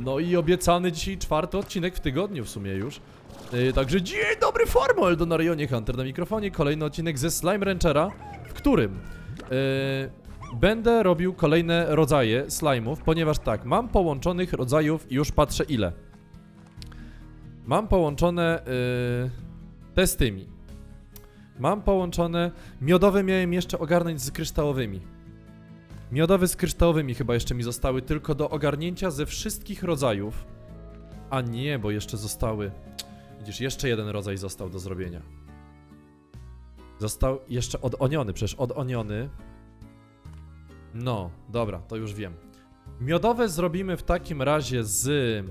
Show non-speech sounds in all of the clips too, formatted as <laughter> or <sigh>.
No i obiecany dzisiaj czwarty odcinek w tygodniu w sumie już. Yy, także dzień dobry formal do Narionie Hunter na mikrofonie. Kolejny odcinek ze Slime Ranchera, w którym yy, będę robił kolejne rodzaje slime'ów, ponieważ tak, mam połączonych rodzajów już patrzę ile. Mam połączone yy, te z tymi. Mam połączone. Miodowe miałem jeszcze ogarnąć z kryształowymi. Miodowe z kryształowymi chyba jeszcze mi zostały tylko do ogarnięcia ze wszystkich rodzajów. A nie, bo jeszcze zostały. Widzisz, jeszcze jeden rodzaj został do zrobienia. Został jeszcze odoniony, przecież odoniony. No, dobra, to już wiem. Miodowe zrobimy w takim razie z.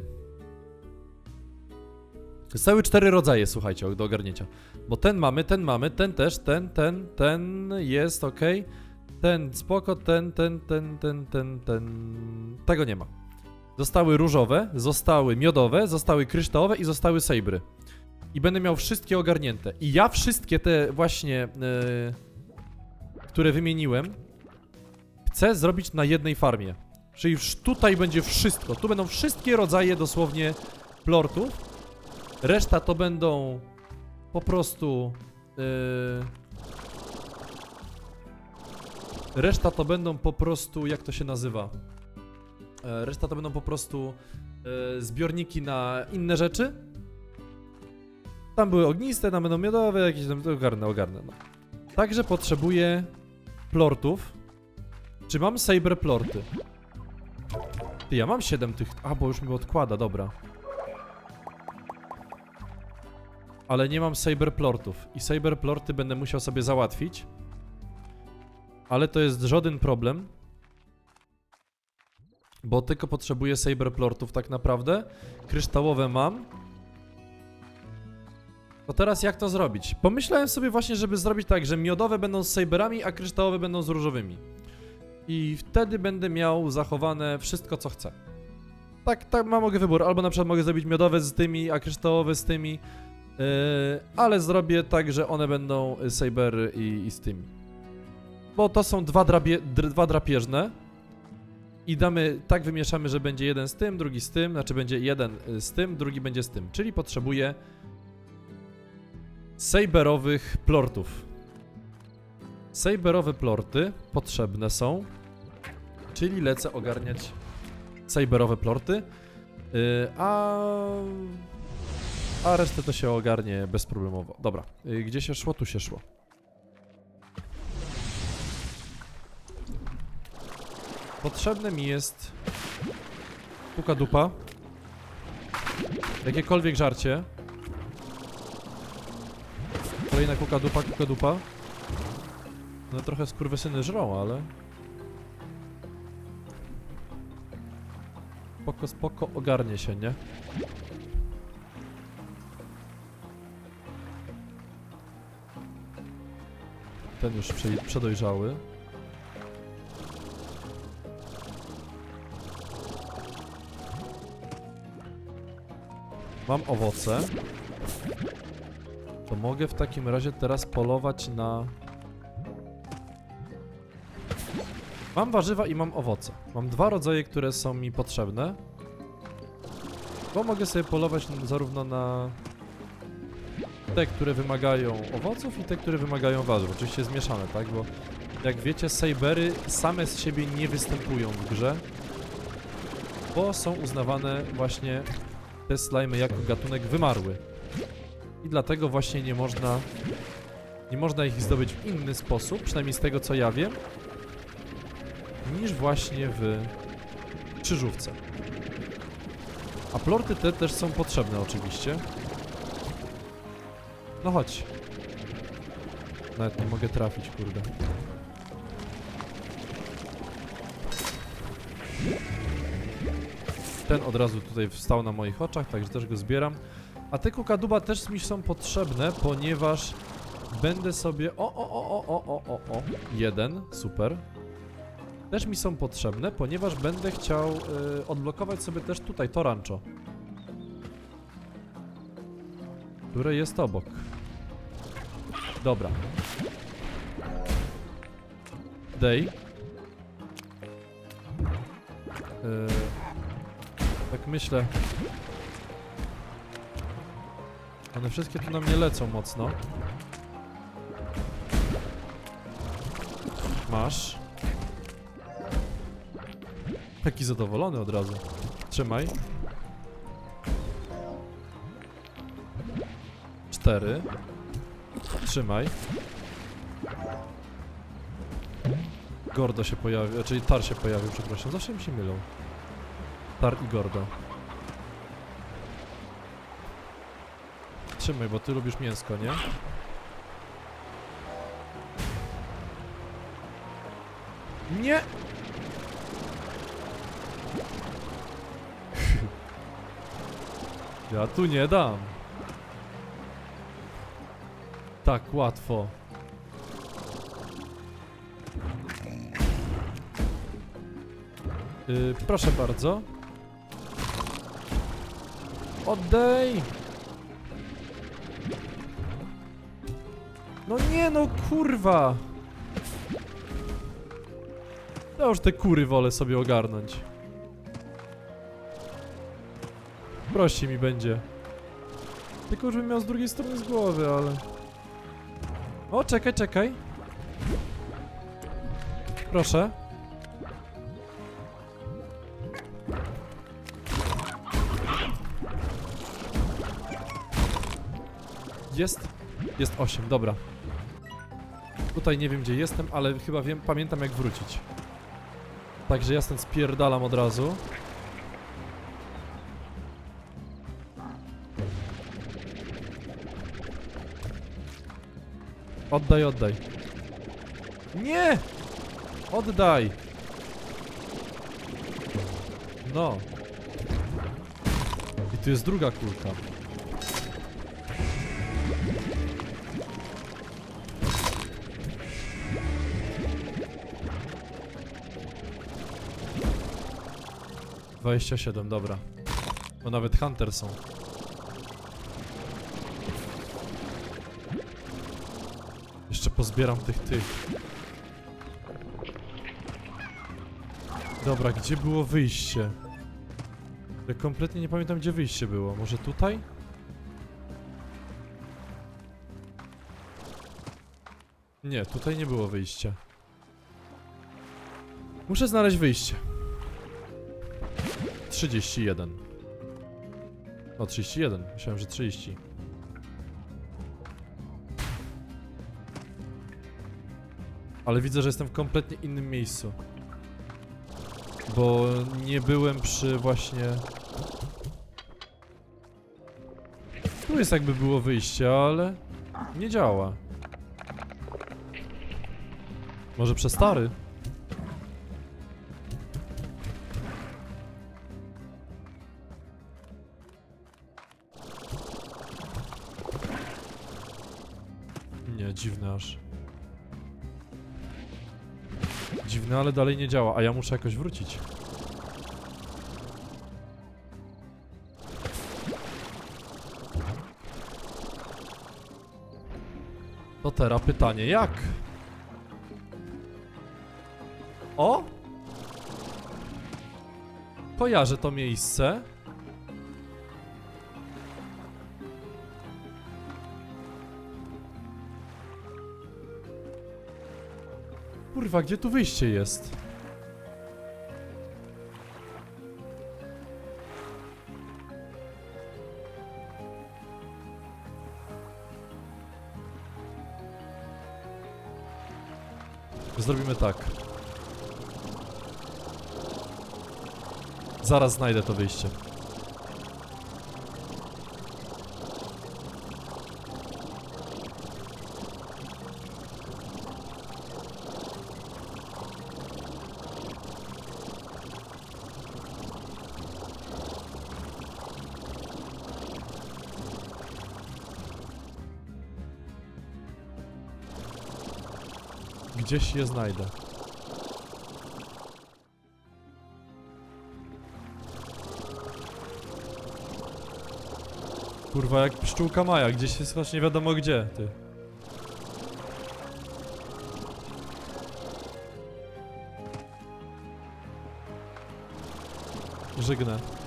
Zostały cztery rodzaje, słuchajcie, do ogarnięcia. Bo ten mamy, ten mamy, ten też, ten, ten, ten jest ok. Ten spoko, ten, ten, ten, ten, ten, ten. Tego nie ma. Zostały różowe, zostały miodowe, zostały kryształowe i zostały sabry. I będę miał wszystkie ogarnięte. I ja wszystkie te właśnie, yy, które wymieniłem, chcę zrobić na jednej farmie. Czyli tutaj będzie wszystko. Tu będą wszystkie rodzaje dosłownie plortów. Reszta to będą po prostu. Yy, reszta to będą po prostu. Jak to się nazywa? E, Reszta to będą po prostu e, zbiorniki na inne rzeczy. Tam były ogniste, tam będą miodowe, jakieś tam ogarnę, ogarnę. No. Także potrzebuję plortów. Czy mam saber plorty? Ty, ja mam 7 tych. A, bo już mi odkłada, dobra. Ale nie mam saber plortów. I saber plorty będę musiał sobie załatwić. Ale to jest żaden problem. Bo tylko potrzebuję saber plortów tak naprawdę. Kryształowe mam. To teraz jak to zrobić? Pomyślałem sobie właśnie, żeby zrobić tak, że miodowe będą z saberami, a kryształowe będą z różowymi. I wtedy będę miał zachowane wszystko, co chcę. Tak, tak, mam mogę wybór. Albo na przykład mogę zrobić miodowe z tymi, a kryształowe z tymi. Yy, ale zrobię tak, że one będą sabery i, i z tymi. Bo to są dwa, drabie, dr, dwa drapieżne. I damy, tak wymieszamy, że będzie jeden z tym, drugi z tym, znaczy będzie jeden y, z tym, drugi będzie z tym. Czyli potrzebuję saberowych plortów. Saberowe plorty potrzebne są, czyli lecę ogarniać saberowe plorty, yy, a, a resztę to się ogarnie bezproblemowo. Dobra, yy, gdzie się szło? Tu się szło. Potrzebne mi jest puka dupa, jakiekolwiek żarcie. Kolejna kuka dupa, kuka dupa. No trochę skurwysyny żrą, ale... Spoko, spoko, ogarnie się, nie? Ten już prze przedojrzały. Mam owoce. To mogę w takim razie teraz polować na... Mam warzywa i mam owoce. Mam dwa rodzaje, które są mi potrzebne. Bo mogę sobie polować zarówno na te, które wymagają owoców i te, które wymagają warzyw. Oczywiście zmieszane, tak? Bo jak wiecie, sabery same z siebie nie występują w grze, bo są uznawane właśnie te slimy jako gatunek wymarły. I dlatego właśnie nie można nie można ich zdobyć w inny sposób, przynajmniej z tego co ja wiem, niż właśnie w krzyżówce. A plorty te też są potrzebne oczywiście. No chodź. Nawet nie mogę trafić, kurde. Ten od razu tutaj wstał na moich oczach, także też go zbieram. A te kukaduba też mi są potrzebne, ponieważ będę sobie... O, o, o, o, o, o, o, o. Jeden, super. Też mi są potrzebne, ponieważ będę chciał y, odblokować sobie też tutaj to rancho. Które jest obok. Dobra. Day. Y, Tak myślę. One wszystkie tu na mnie lecą mocno. Masz. Taki zadowolony od razu. Trzymaj. Cztery. Trzymaj. Gordo się pojawił, czyli Tar się pojawił, przepraszam. Zawsze mi się mylą. Tar i Gordo. Trzymaj, bo ty lubisz mięsko, nie? Nie! <laughs> Ja tu nie dam. Tak łatwo. Yy, proszę bardzo. Oddej! No nie no, kurwa! Ja już te kury wolę sobie ogarnąć. Prościej mi będzie. Tylko, żebym miał z drugiej strony z głowy, ale... O, czekaj, czekaj. Proszę. Jest? Jest 8, dobra. Tutaj nie wiem gdzie jestem, ale chyba wiem, pamiętam jak wrócić. Także ja stąd spierdalam od razu. Oddaj, oddaj. Nie! Oddaj! No. I tu jest druga kulka. Dwadzieścia siedem, dobra. Bo nawet Hunter są. Jeszcze pozbieram tych tych. Dobra, gdzie było wyjście? Ja kompletnie nie pamiętam gdzie wyjście było. Może tutaj? Nie, tutaj nie było wyjścia. Muszę znaleźć wyjście. 31. O, 31. Myślałem, że 30. Ale widzę, że jestem w kompletnie innym miejscu. Bo nie byłem przy właśnie... Tu jest jakby było wyjście, ale nie działa. Może przez stary? Dziwne aż. Dziwne, ale dalej nie działa, a ja muszę jakoś wrócić. To teraz pytanie, jak? O! Kojarzę to miejsce. Kurwa, gdzie tu wyjście jest? Zrobimy tak. Zaraz znajdę to wyjście. Gdzieś je znajdę. Kurwa, jak pszczółka Maja, gdzieś jest właśnie nie wiadomo gdzie, ty. Żygnę.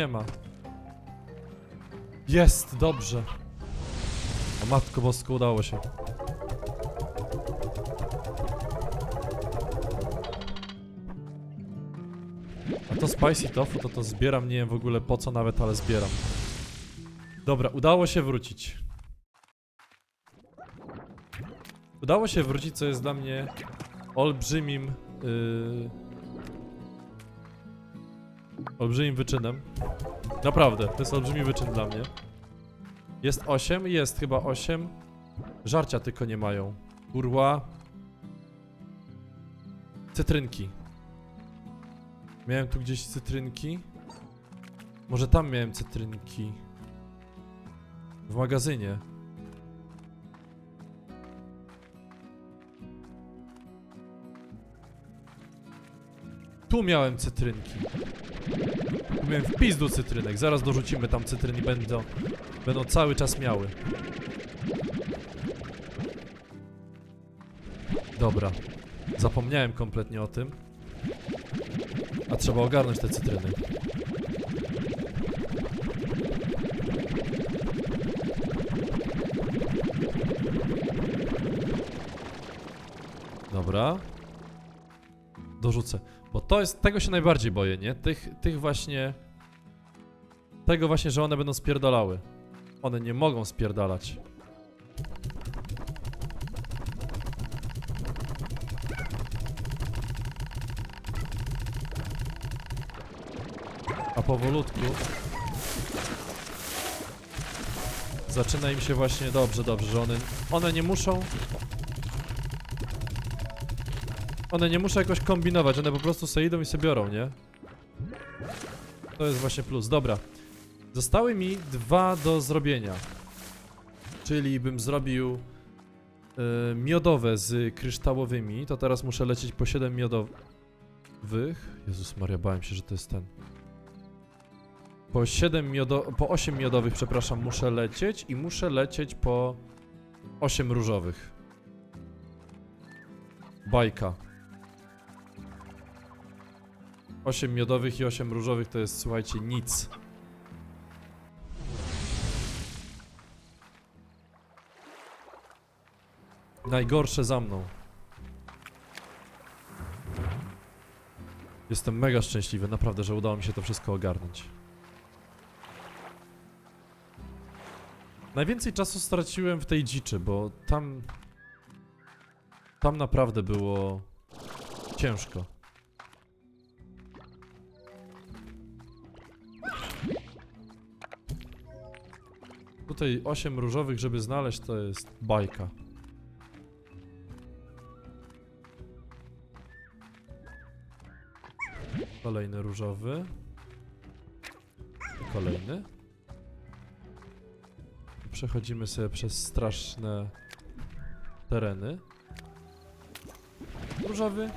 Nie ma. Jest, dobrze. O matko bosko, udało się. A to spicy tofu, to to zbieram, nie wiem w ogóle po co nawet, ale zbieram. Dobra, udało się wrócić. Udało się wrócić, co jest dla mnie olbrzymim... Yy, olbrzymim wyczynem. Naprawdę, to jest olbrzymi wyczyn dla mnie. Jest 8? Jest chyba 8. Żarcia tylko nie mają. Kurła. Cytrynki. Miałem tu gdzieś cytrynki. Może tam miałem cytrynki. W magazynie. Tu miałem cytrynki. Tu miałem wpis do cytrynek. Zaraz dorzucimy tam cytryn i będą, będą cały czas miały. Dobra. Zapomniałem kompletnie o tym. A trzeba ogarnąć te cytryny. Dobra. Dorzucę. Bo to jest, tego się najbardziej boję, nie? Tych, tych właśnie... Tego właśnie, że one będą spierdalały. One nie mogą spierdalać. A powolutku... Zaczyna im się właśnie... Dobrze, dobrze, że one... One nie muszą... One nie muszą jakoś kombinować, one po prostu sobie idą i sobie biorą, nie? To jest właśnie plus. Dobra. Zostały mi dwa do zrobienia. Czyli bym zrobił y, miodowe z kryształowymi. To teraz muszę lecieć po 7 miodowych. Jezus Maria, bałem się, że to jest ten. Po 7 miodo... po 8 miodowych, przepraszam, muszę lecieć i muszę lecieć po 8 różowych. Bajka. 8 miodowych i 8 różowych to jest, słuchajcie, nic. Najgorsze za mną. Jestem mega szczęśliwy, naprawdę, że udało mi się to wszystko ogarnąć. Najwięcej czasu straciłem w tej dziczy, bo tam... Tam naprawdę było... ciężko. Tutaj 8 różowych, żeby znaleźć, to jest bajka. Kolejny różowy. Kolejny. Przechodzimy sobie przez straszne tereny. Różowy,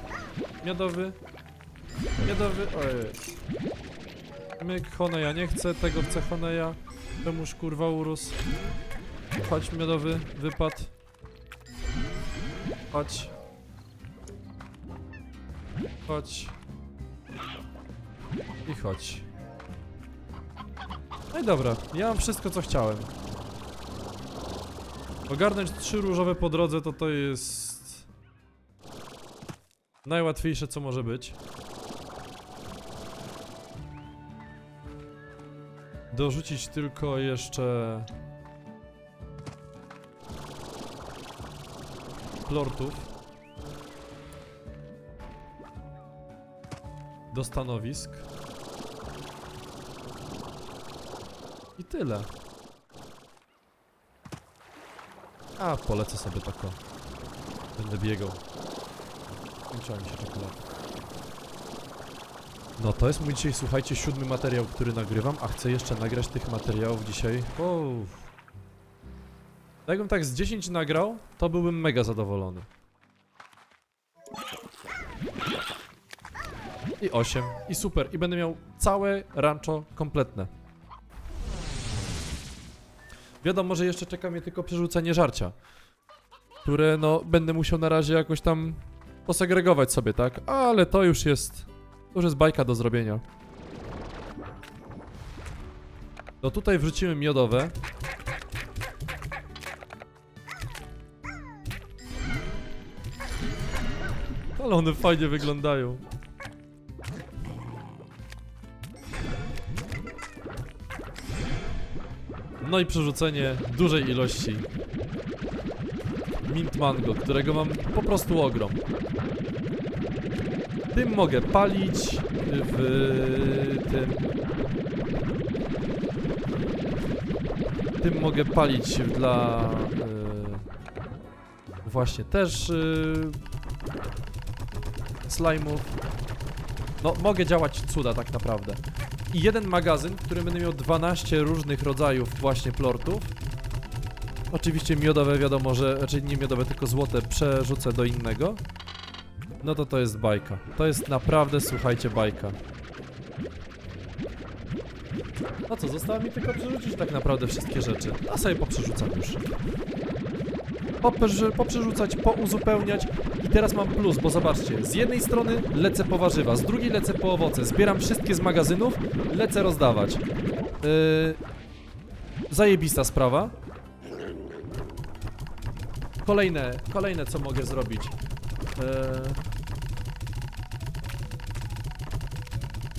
miodowy, miodowy, ojej. Myk, Honeja nie chcę, tego chcę Honeja. Temuż kurwa urósł. Chodź miodowy, wypad. Chodź. Chodź. I chodź. No i dobra, ja mam wszystko co chciałem. Ogarnąć trzy różowe po drodze to to jest... Najłatwiejsze co może być. Dorzucić tylko jeszcze... Plortów. Do stanowisk. I tyle. A, polecę sobie tako. Będę biegał. Kończyła mi się czekolada. No to jest mój dzisiaj, słuchajcie, siódmy materiał, który nagrywam, a chcę jeszcze nagrać tych materiałów dzisiaj. Wow. Jakbym tak z 10 nagrał, to byłbym mega zadowolony. I 8. I super. I będę miał całe rancho kompletne. Wiadomo, że jeszcze czeka mnie tylko przerzucenie żarcia. Które no będę musiał na razie jakoś tam posegregować sobie, tak? Ale to już jest. To już jest bajka do zrobienia. No tutaj wrzucimy miodowe. Ale one fajnie wyglądają. No i przerzucenie dużej ilości mint mango, którego mam po prostu ogrom. Tym mogę palić w tym. Tym mogę palić dla. y, właśnie też. y, slime'ów. No, mogę działać cuda tak naprawdę. I jeden magazyn, który będę miał 12 różnych rodzajów właśnie plortów. Oczywiście miodowe wiadomo, że, znaczy nie miodowe, tylko złote przerzucę do innego. No to to jest bajka. To jest naprawdę, słuchajcie, bajka. No co, zostało mi tylko przerzucić tak naprawdę wszystkie rzeczy. A sobie poprzerzucam już. Poprze- poprzerzucać, pouzupełniać i teraz mam plus, bo zobaczcie, z jednej strony lecę po warzywa, z drugiej lecę po owoce, zbieram wszystkie z magazynów, lecę rozdawać. Yy... Zajebista sprawa. Kolejne, kolejne co mogę zrobić. Yy...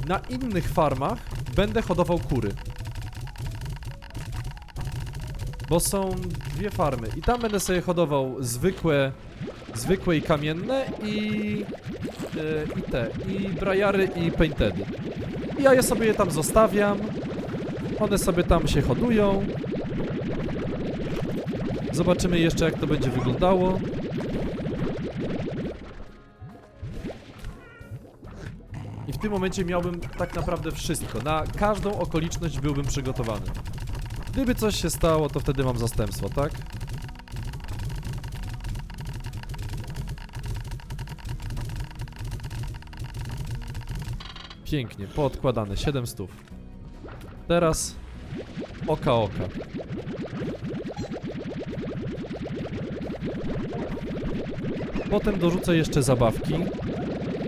Na innych farmach będę hodował kury. Bo są dwie farmy i tam będę sobie hodował zwykłe, zwykłe i kamienne i, yy, i te, i brajary i paintedy. I ja je sobie je tam zostawiam, one sobie tam się hodują. Zobaczymy jeszcze jak to będzie wyglądało. Tym momencie miałbym tak naprawdę wszystko. Na każdą okoliczność byłbym przygotowany. Gdyby coś się stało, to wtedy mam zastępstwo, tak? Pięknie, poodkładane, 7 stów. Teraz oka oka. Potem dorzucę jeszcze zabawki,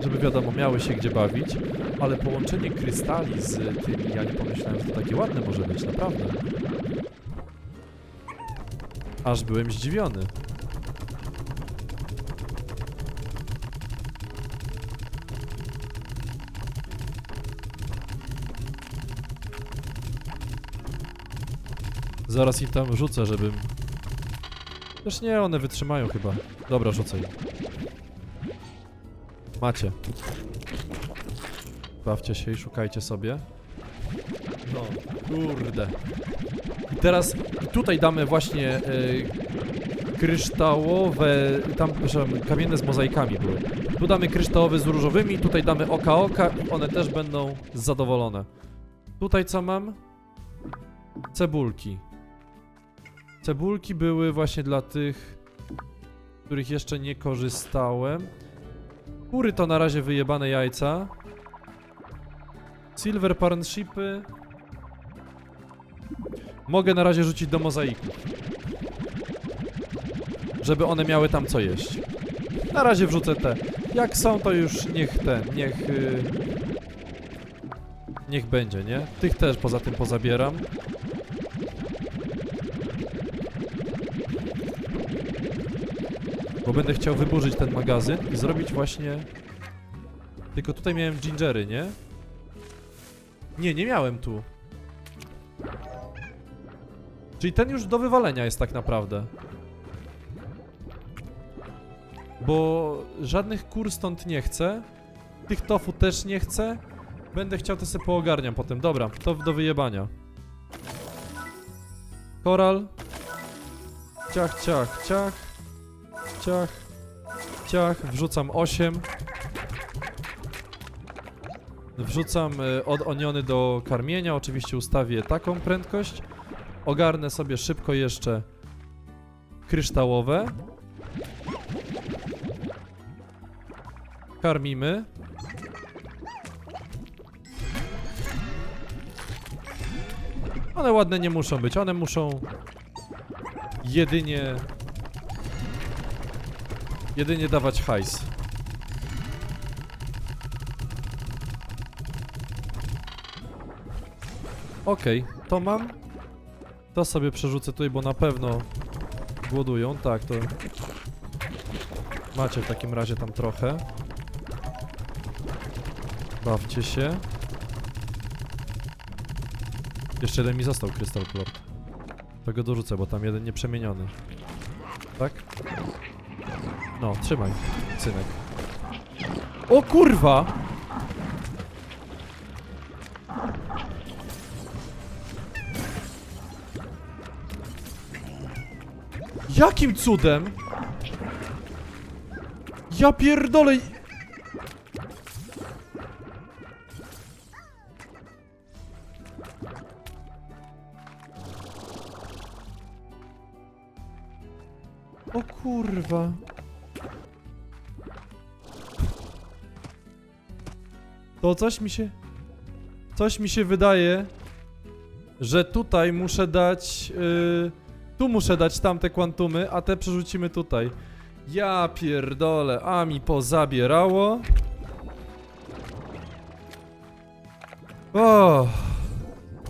żeby wiadomo, miały się gdzie bawić. Ale połączenie krystali z tymi, ja nie pomyślałem, że to takie ładne może być, naprawdę. Aż byłem zdziwiony. Zaraz im tam rzucę, żebym... Też nie, one wytrzymają chyba. Dobra, rzucę. Macie. Bawcie się i szukajcie sobie. No, kurde. I teraz tutaj damy właśnie y, kryształowe, tam przepraszam, kamienne z mozaikami były. Tu damy kryształowe z różowymi, tutaj damy oka oka i one też będą zadowolone. Tutaj co mam? Cebulki. Cebulki były właśnie dla tych, których jeszcze nie korzystałem. Kury to na razie wyjebane jajca. Silver Partnershipy. Mogę na razie rzucić do mozaiku. Żeby one miały tam co jeść. Na razie wrzucę te. Jak są, to już niech ten, niech... Yy, niech będzie, nie? Tych też poza tym pozabieram. Bo będę chciał wyburzyć ten magazyn i zrobić właśnie... Tylko tutaj miałem gingery, nie? Nie, nie miałem tu. Czyli ten już do wywalenia jest tak naprawdę. Bo żadnych kur stąd nie chcę. Tych tofu też nie chcę. Będę chciał to sobie poogarniam potem. Dobra, to do wyjebania. Koral. Ciach, ciach, ciach. Ciach. Ciach. Wrzucam 8. Wrzucam y, odoniony do karmienia. Oczywiście ustawię taką prędkość. Ogarnę sobie szybko jeszcze kryształowe. Karmimy. One ładne nie muszą być, one muszą jedynie jedynie dawać hajs. Okej, to mam. To sobie przerzucę tutaj, bo na pewno głodują. Tak, to macie w takim razie tam trochę. Bawcie się. Jeszcze jeden mi został Crystal Plort. To go dorzucę, bo tam jeden nieprzemieniony. Tak? No, trzymaj, cynek. O kurwa! Jakim cudem? Ja pierdolę! O kurwa. To coś mi się... Coś mi się wydaje, że tutaj muszę dać... Yy, tu muszę dać tamte kwantumy, a te przerzucimy tutaj. Ja pierdolę, a mi pozabierało. O.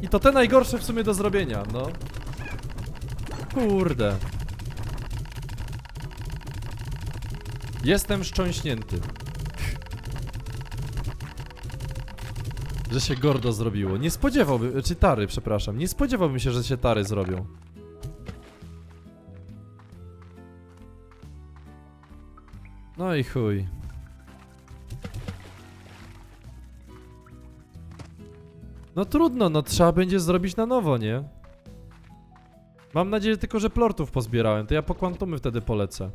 I to te najgorsze w sumie do zrobienia, no. Kurde. Jestem szczęśnięty. Że się gordo zrobiło. Nie spodziewałbym, czy tary, przepraszam. Nie spodziewałbym się, że się tary zrobią. No i chuj. No trudno, no trzeba będzie zrobić na nowo, nie? Mam nadzieję tylko, że plortów pozbierałem, to ja po kwantumy wtedy polecę.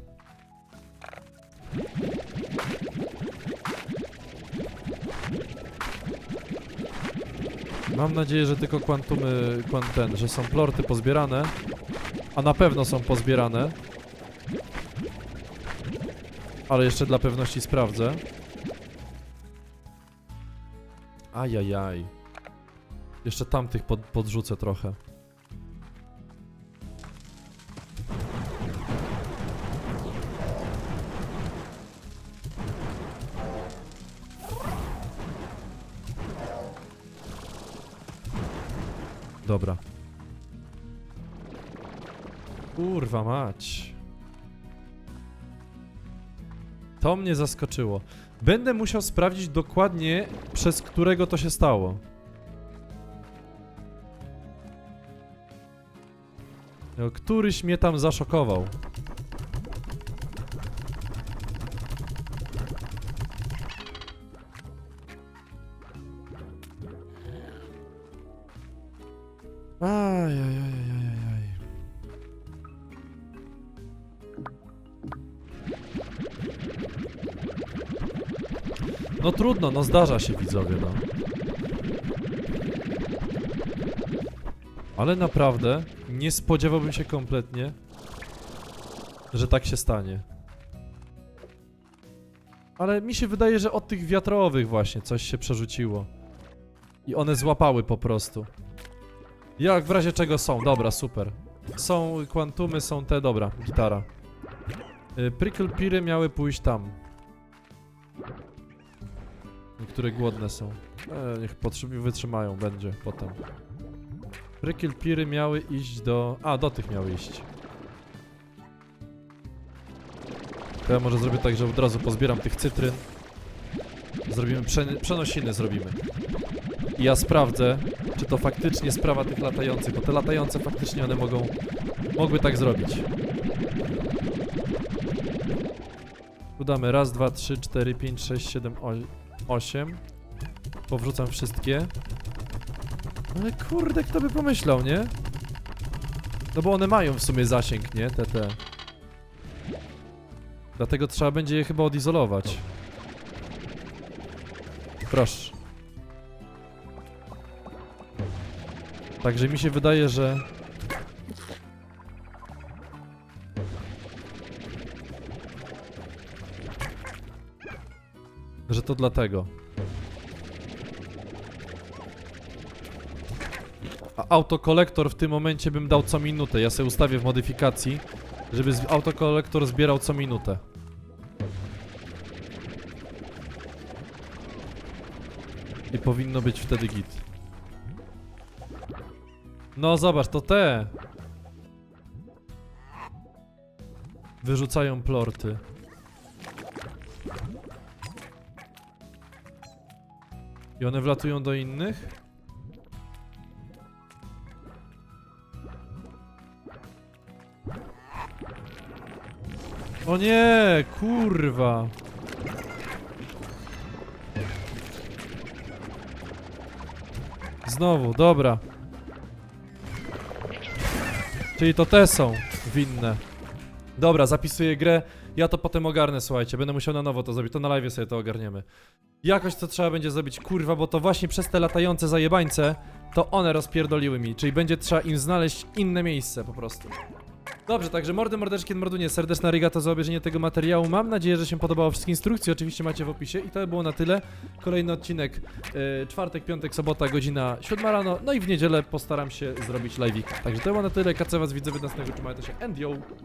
Mam nadzieję, że tylko kwantumy, kwan ten, że są plorty pozbierane. A na pewno są pozbierane. Ale jeszcze dla pewności sprawdzę. Ajajaj. Jeszcze tamtych pod, podrzucę trochę. Kurwa mać. To mnie zaskoczyło. Będę musiał sprawdzić dokładnie, przez którego to się stało. No, Któryś mnie tam zaszokował. Trudno, no zdarza się widzowie, no. Ale naprawdę nie spodziewałbym się kompletnie, że tak się stanie. Ale mi się wydaje, że od tych wiatrowych właśnie coś się przerzuciło. I one złapały po prostu. Jak w razie czego są, dobra, super. Są kwantumy, są te, dobra, gitara. Y, Prickle Piry miały pójść tam. Niektóre głodne są. E, niech potrzebują, wytrzymają, będzie potem. Prickle Piry miały iść do... A, do tych miały iść. To ja może zrobię tak, że od razu pozbieram tych cytryn. Zrobimy prze przenosiny, zrobimy. I ja sprawdzę, czy to faktycznie sprawa tych latających, bo te latające faktycznie one mogą... Mogły tak zrobić. Udamy raz, dwa, trzy, cztery, pięć, sześć, siedem, osiem. Powrzucam wszystkie. Ale kurde, kto by pomyślał, nie? No bo one mają w sumie zasięg, nie? Te, te. Dlatego trzeba będzie je chyba odizolować. Proszę. Także mi się wydaje, że... To dlatego. A autokolektor w tym momencie bym dał co minutę. Ja sobie ustawię w modyfikacji, żeby autokolektor zbierał co minutę. I powinno być wtedy git. No zobacz, to te. Wyrzucają plorty. I one wlatują do innych? O nie, kurwa. Znowu, dobra. Czyli to te są winne. Dobra, zapisuję grę. Ja to potem ogarnę, słuchajcie. Będę musiał na nowo to zrobić. To na live sobie to ogarniemy. Jakoś to trzeba będzie zrobić, kurwa, bo to właśnie przez te latające zajebańce to one rozpierdoliły mi. Czyli będzie trzeba im znaleźć inne miejsce po prostu. Dobrze, także mordy, mordeczki, mordunie, serdeczna rigato za obejrzenie tego materiału. Mam nadzieję, że się podobało. Wszystkie instrukcje oczywiście macie w opisie i to by było na tyle. Kolejny odcinek, e, czwartek, piątek, sobota, godzina 7 rano, no i w niedzielę postaram się zrobić live'ika. Także to było na tyle, kacę was widzę w następnego, trzymajcie się, and yo!